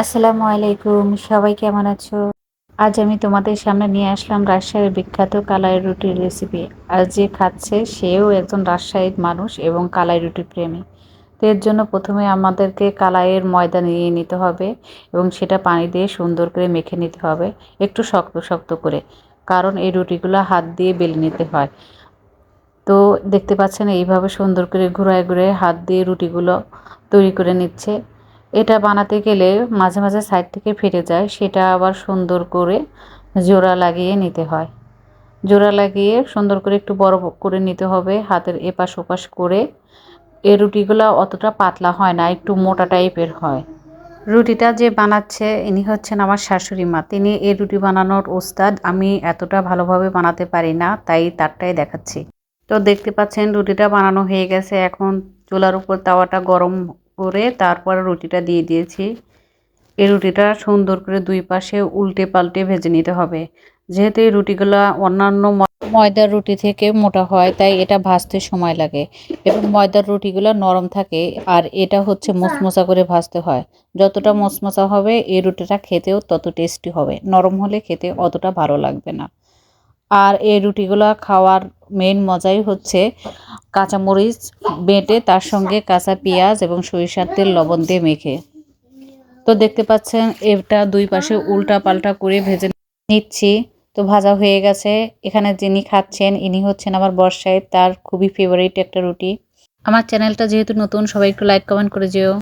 আসসালামু আলাইকুম, সবাই কেমন আছো? আজ আমি তোমাদের সামনে নিয়ে আসলাম রাজশাহীর বিখ্যাত কালাই রুটির রেসিপি আর যে খাচ্ছে সেও একজন রাজশাহীর মানুষ এবং কালাই রুটি প্রেমী। তো এর জন্য প্রথমে আমাদেরকে কালাইয়ের ময়দা নিয়ে নিতে হবে এবং সেটা পানি দিয়ে সুন্দর করে মেখে নিতে হবে, একটু শক্ত শক্ত করে। কারণ এই রুটিগুলো হাত দিয়ে বেলে নিতে হয়। তো দেখতে পাচ্ছেন এইভাবে সুন্দর করে ঘুরায় ঘুরে হাত দিয়ে রুটিগুলো তৈরি করে নিচ্ছে। এটা বানাতে গেলে মাঝে মাঝে সাইড থেকে ফেটে যায়, সেটা আবার সুন্দর করে জোড়া লাগিয়ে নিতে হয়। জোড়া লাগিয়ে সুন্দর করে একটু বড় করে নিতে হবে, হাতের এপাশ ওপাশ করে। এ রুটিগুলো অতটা পাতলা হয় না, একটু মোটা টাইপের হয়। রুটিটা যে বানাচ্ছে, ইনি হচ্ছেন আমার শাশুড়ি মা। তিনি এই রুটি বানানোর ওস্তাদ, আমি এতটা ভালোভাবে বানাতে পারি না, তাই তারটাই দেখাচ্ছি। তো দেখতে পাচ্ছেন, রুটিটা বানানো হয়ে গেছে। এখন চুলার উপর তাওয়াটা গরম করে তারপরে রুটিটা দিয়ে দিয়েছি। এই রুটিটা সুন্দর করে দুই পাশে উল্টে পাল্টে ভেজে নিতে হবে। যেহেতু এই রুটিগুলো অন্যান্য ময়দার রুটি থেকে মোটা হয় তাই এটা ভাজতে সময় লাগে এবং ময়দার রুটিগুলো নরম থাকে আর এটা হচ্ছে মচমচা করে ভাজতে হয়। যতটা মচমচা হবে এই রুটিটা খেতেও তত টেস্টি হবে। নরম হলে খেতে অতটা ভালো লাগবে না। আর এই রুটিগুলো খাওয়ার মেন মজাই হচ্ছে কাঁচামরিচ বেটে তার সঙ্গে কাঁচা পেঁয়াজ এবং সরিষার তেল লবণ দিয়ে মেখে। তো দেখতে পাচ্ছেন, এটা দুই পাশে উল্টা পাল্টা করে ভেজে নিচ্ছি। তো ভাজা হয়ে গেছে। এখানে যিনি খাচ্ছেন, ইনি হচ্ছেন আমার বর্ষায় তার খুবই ফেভারিট একটা রুটি। আমার চ্যানেলটা যেহেতু নতুন, সবাই একটু লাইক কমেন্ট করে যেও।